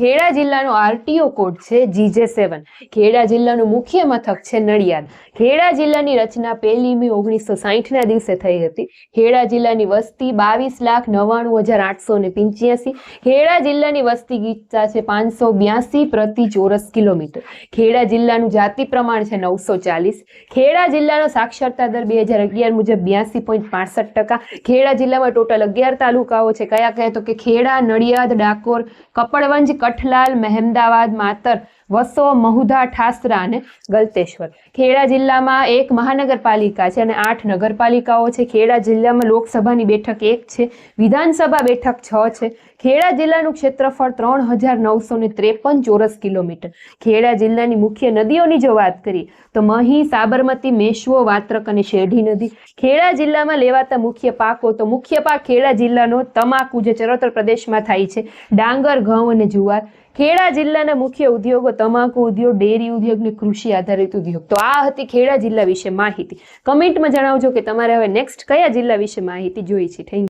ખેડા જિલ્લાનો RTO code છે, GJ seven. Kheda જિલ્લાનું મુખ્ય મથક છે, નડિયાદ. ખેડા જિલ્લાની રચના પહેલી મે ઓગણીસો સાહીઠના દિવસે થઈ હતી. ખેડા જિલ્લાની વસ્તી બાવીસ લાખ નવ્વાણું હજાર આઠસો ને પંચ્યાસી. ખેડા જિલ્લાની વસ્તી ગીચતા છે પાંચસો બ્યાસી પ્રતિ ચોરસ કિલોમીટર. ખેડા જિલ્લાનું જાતિ પ્રમાણ છે નવસો ચાલીસ. ખેડા જિલ્લાનો સાક્ષરતા દર બે હજાર અગિયાર મુજબ બ્યાસી પોઈન્ટ પાસઠ ટકા. ખેડા જિલ્લામાં ટોટલ અગિયાર તાલુકાઓ છે. કયા કયા? તો કે ખેડા, નડિયાદ, ડાકોર, કપડવંજ કઠલાલ મહેમદાવાદ માતર વસો મહુધા ઠાસરા અને ગલતેશ્વર. ખેડા જિલ્લામાં એક મહાનગરપાલિકા છે અને આઠ નગરપાલિકાઓ છે. ખેડા જિલ્લામાં લોકસભાની બેઠક એક છે. વિધાનસભા બેઠક છ છે. ખેડા જિલ્લાનું ક્ષેત્રફળ ત્રણ હજાર નવસો ને ત્રેપન ચોરસ કિલોમીટર. ખેડા જિલ્લાની મુખ્ય નદીઓની જો વાત કરીએ, તો મહી, સાબરમતી, મેશ્વો, વાત્રક અને શેઢી નદી. ખેડા જિલ્લામાં લેવાતા મુખ્ય પાકો, તો મુખ્ય પાક ખેડા જિલ્લાનો તમાકુ જે ચરોતર પ્રદેશમાં થાય છે. ડાંગર, ઘઉં અને જુવાર. ખેડા જિલ્લાના મુખ્ય ઉદ્યોગો તમાકુ ઉદ્યોગ, ડેરી ઉદ્યોગ અને કૃષિ આધારિત ઉદ્યોગ. તો આ હતી ખેડા જિલ્લા વિશે માહિતી. કમેન્ટમાં જણાવજો કે તમારે હવે નેક્સ્ટ કયા જિલ્લા વિશે માહિતી જોઈ છે. થેન્ક